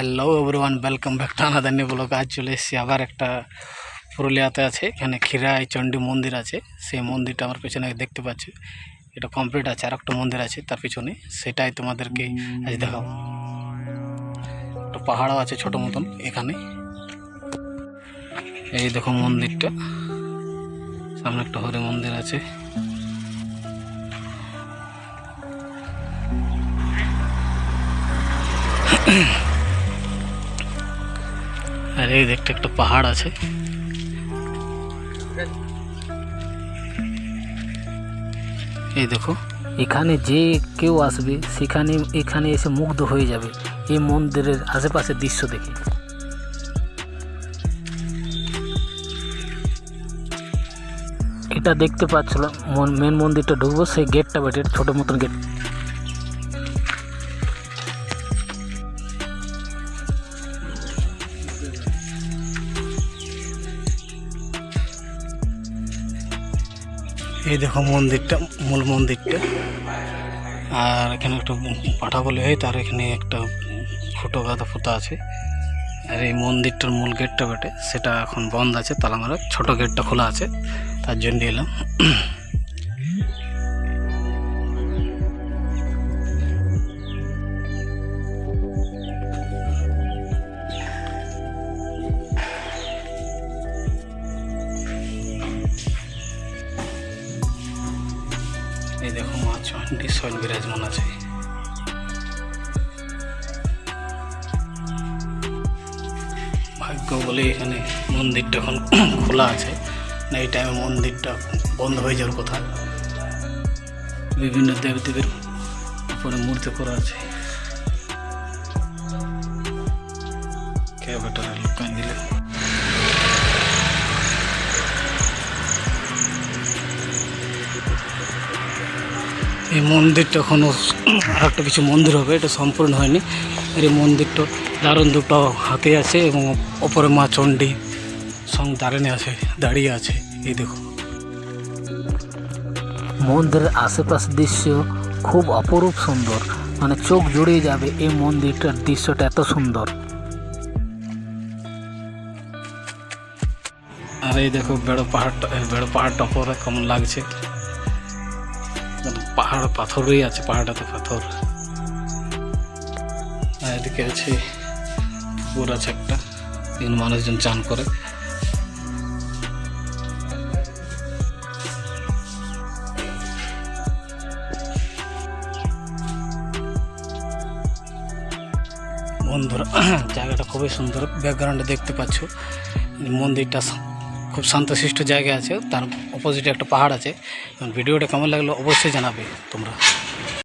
Hello everyone welcome back to another blog আজ চলে এসেছি আবার একটা পুরুলিয়াতে আছে, এখানে ক্ষীরাই চণ্ডী মন্দির আছে। সেই মন্দিরটা আমার পেছনে দেখতে পাচ্ছি। এটা কমপ্লিট আছে আর একটা মন্দির আছে তার পিছনে। সেটাই তোমাদেরকে আজ দেখাবো। একটা পাহাড়ও আছে ছোট মতন এখানে। এই দেখো মন্দিরটা। সামনে একটা হরি মন্দির আছে। আর এই দেখতে একটা পাহাড় আছে। এই দেখো। এখানে যে কেউ আসবে, সেখানে, এখানে এসে মুগ্ধ হয়ে যাবে এই মন্দিরের আশেপাশের দৃশ্য দেখে। এটা দেখতে পাচ্ছিল মেন মন্দিরটা ঢুকবো, সেই গেটটা বেটে, ছোট মতন গেট এই দেখো মন্দিরটা, মূল মন্দিরটা। আর এখানে একটা পাঠা বলে হয়, তার এখানে একটা ফুটো গাঁদা ফুতা আছে। আর এই মন্দিরটার মূল গেটটা বটে, সেটা এখন বন্ধ আছে, তালা মারা ছোটো গেটটা খোলা আছে, তার জন্য এলাম। এই দেখো মা চণ্ডী স্বয়ং বিরাজমান আছে। ভাগ্য বলে এখানে মন্দিরটা এখন খোলা আছে। না, এই টাইমে মন্দিরটা বন্ধ হয়ে যাওয়ার কথা। বিভিন্ন দেবদেবীর উপরে মূর্তি করা আছে। কে বেটার দিলে? এই মন্দিরটা এখনও আর একটা কিছু মন্দির হবে এটা সম্পূর্ণ হয়নি। আর এই মন্দিরটা দারুণ দুটো হাতে আছে এবং ওপরে মা চণ্ডী সঙ্গে দাঁড়ানো আছে দাঁড়িয়ে আছে এই দেখো। মন্দিরের আশেপাশের দৃশ্য খুব অপরূপ সুন্দর মানে চোখ জুড়িয়ে যাবে এই মন্দিরটার দৃশ্যটা এত সুন্দর। আর এই দেখো বেড়ো পাহাড়টা বেড়ো পাহাড়টা পরে কেমন লাগছে। পাহাড় পাথরই আছে, পাহাড়টাতে পাথর। আর এদিকে আছে পুকুর আছে একটা, তিন মানুষজন চান করে। বন্ধুরা, জায়গাটা খুবই সুন্দর, ব্যাকগ্রাউন্ডে দেখতে পাচ্ছ। মন্দিরটা খুব শান্তশিষ্ট জায়গা আছে, তার অপোজিটে একটা পাহাড় আছে। ভিডিওটা কেমন লাগল অবশ্যই জানাবে তোমরা।